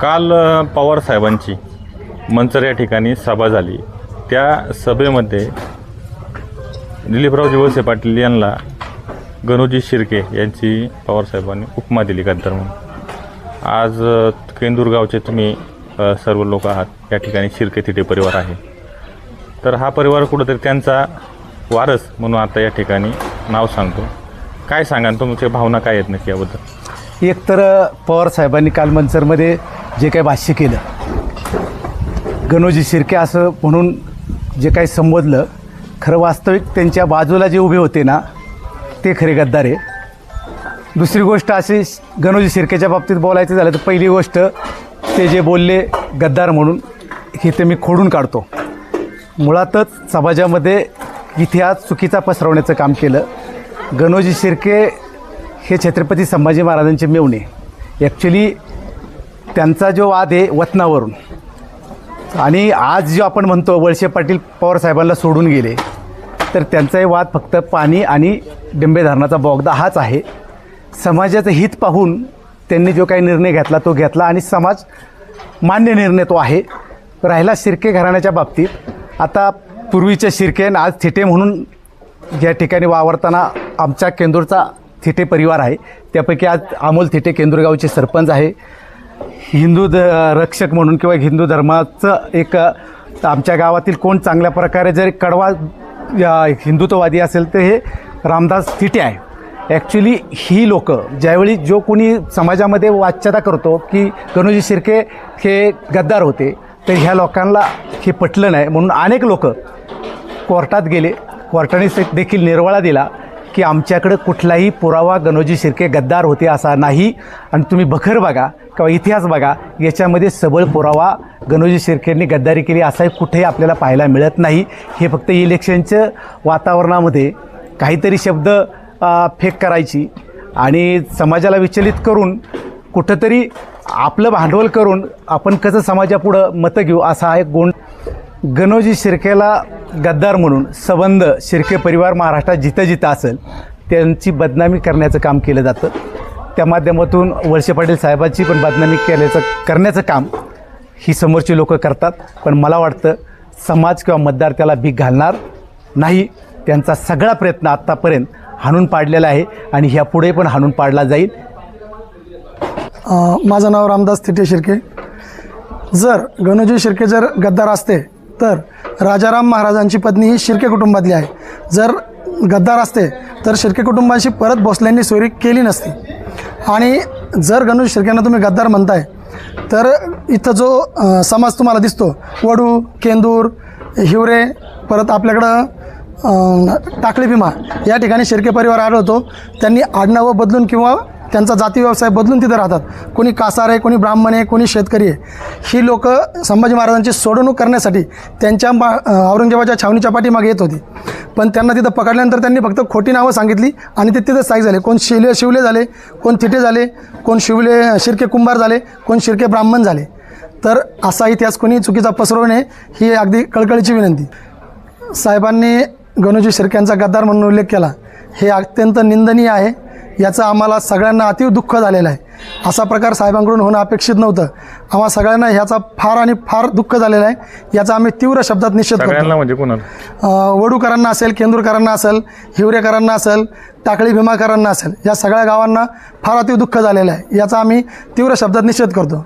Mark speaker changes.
Speaker 1: काल पवार साहेबांची मंचर या ठिकाणी सभा झाली. त्या सभेमध्ये दिलीपराव जिवसे पाटील यांना गणोजी शिर्के यांची पवार साहेबांनी उपमा दिली गद्दार म्हणून. आज केंदूरगावचे तुम्ही सर्व लोक आहात. या ठिकाणी शिर्के तिथे परिवार आहे. तर हा परिवार कुठंतरी त्यांचा वारस म्हणून आता या ठिकाणी नाव सांगतो. काय सांगा तुमच्या भावना काय आहेत नक्की याबद्दल?
Speaker 2: एक तर पवार साहेबांनी काल मंचरमध्ये जे काही भाष्य केलं गणोजी शिर्के असं म्हणून जे काही संबोधलं खरं वास्तविक त्यांच्या बाजूला जे उभे होते ना ते खरे गद्दार आहे दुसरी गोष्ट अशी गणोजी शिर्केच्या बाबतीत बोलायचं झालं तर पहिली गोष्ट ते जे बोलले गद्दार म्हणून हे ते मी खोडून काढतो. मुळातच समाजामध्ये इतिहास चुकीचा पसरवण्याचं काम केलं. गणोजी शिर्के हे छत्रपती संभाजी महाराजांचे मेवणे. ॲक्च्युली त्यांचा जो वाद आहे वतनावरून आणि आज जो आपण म्हणतो वळसे पाटील पवारसाहेबांना सोडून गेले तर त्यांचाही वाद फक्त पाणी आणि डिंबे धरणाचा बोगदा हाच आहे. समाजाचं हित पाहून त्यांनी जो काही निर्णय घेतला तो घेतला आणि समाज मान्य निर्णय तो आहे. राहिला शिर्के घराण्याच्या बाबतीत. आता पूर्वीच्या शिर्के आणि आज थिटे म्हणून या ठिकाणी वावरताना आमच्या केंदूरचा थिटे परिवार आहे. त्यापैकी आज अमोल थिटे केंदुरगावचे सरपंच आहे. हिंदू ध रक्षक म्हणून किंवा हिंदू धर्माचं एक आमच्या गावातील कोण चांगल्या प्रकारे जर कडवा या, हिंदुत्ववादी असेल तर हे रामदास थिटे आहे. ॲक्च्युली ही लोक ज्यावेळी जो कोणी समाजामध्ये वाच्यता करतो की गणोजी शिर्के हे गद्दार होते तर ह्या लोकांना हे पटलं नाही. म्हणून अनेक लोक कोर्टात गेले. कोर्टाने देखील निर्वाळा दिला. की आमच्याकडं कुठलाही पुरावा गणोजी शिर्के गद्दार होते असा नाही. आणि तुम्ही बखर बघा किंवा इतिहास बघा याच्यामध्ये सबळ पुरावा गणोजी शिर्केंनी गद्दारी केली असाही कुठेही आपल्याला पाहायला मिळत नाही. हे फक्त इलेक्शनच्या वातावरणामध्ये काहीतरी शब्द फेक करायची आणि समाजाला विचलित करून कुठंतरी आपलं भांडवल करून आपण कसं समाजापुढं मतं घेऊ असा हा एक गुण गणोजी शिर्केला गद्दार म्हणून सबंध शिर्के परिवार महाराष्ट्रात जिथं जिथं असेल त्यांची बदनामी करण्याचं काम केलं जातं. त्या माध्यमातून वळसे पाटील साहेबांची पण बदनामी केल्याचं करण्याचं काम ही समोरची लोकं करतात. पण मला वाटतं समाज किंवा मतदार त्याला भीक घालणार नाही. त्यांचा सगळा प्रयत्न आत्तापर्यंत हाणून पाडलेला आहे आणि ह्यापुढे पण हाणून पाडला जाईल.
Speaker 3: माझं नाव रामदास थिटे शिर्के. जर गणोजी शिर्के जर गद्दार असते तर राजाराम महाराजांची पत्नी ही शिर्के कुटुंबातली आहे. जर गद्दार असते तर शिर्के कुटुंबाशी परत भोसल्यांनी सोयरी केली नसती. आणि जर गणू शिर्केंना तुम्ही गद्दार म्हणताय तर इथं जो समाज तुम्हाला दिसतो वडू केंदूर हिवरे परत आपल्याकडं टाकळी भीमा या ठिकाणी शिर्के परिवार आढळतो. त्यांनी आडनावं बदलून किंवा त्यांचा जाती व्यवसाय बदलून तिथं राहतात. कोणी कासार आहे कोणी ब्राह्मण आहे कोणी शेतकरी आहे. ही लोक संभाजी महाराजांची सोडवणूक करण्यासाठी त्यांच्या मा औरंगजेबाच्या छावणीच्या पाठीमागे येत होती. पण त्यांना तिथं पकडल्यानंतर त्यांनी फक्त खोटी नावं सांगितली आणि ते तिथं स्थायिक झाले. कोण शिले शिवले झाले कोण थिटे झाले कोण शिवले शिर्के कुंभार झाले कोण शिर्के ब्राह्मण झाले. तर असा इतिहास कोणी चुकीचा पसरवू नये ही अगदी कळकळीची विनंती. साहेबांनी गणोजी शिर्क्यांचा गद्दार म्हणून उल्लेख केला. हे अत्यंत निंदनीय आहे. याचं आम्हाला सगळ्यांना अतीव दुःख झालेलं आहे. असा प्रकार साहेबांकडून होणं अपेक्षित नव्हतं. आम्हा सगळ्यांना ह्याचा फार आणि फार दुःख झालेलं आहे. याचा आम्ही तीव्र शब्दात निषेध करतो.
Speaker 1: म्हणजे कोणाला?
Speaker 3: वडूकरांना असेल केंदूरकरांना असेल हिवरेकरांना असेल टाकळी भीमाकरांना असेल या सगळ्या गावांना फार अतीव दुःख झालेलं आहे. याचा आम्ही तीव्र शब्दात निषेध करतो.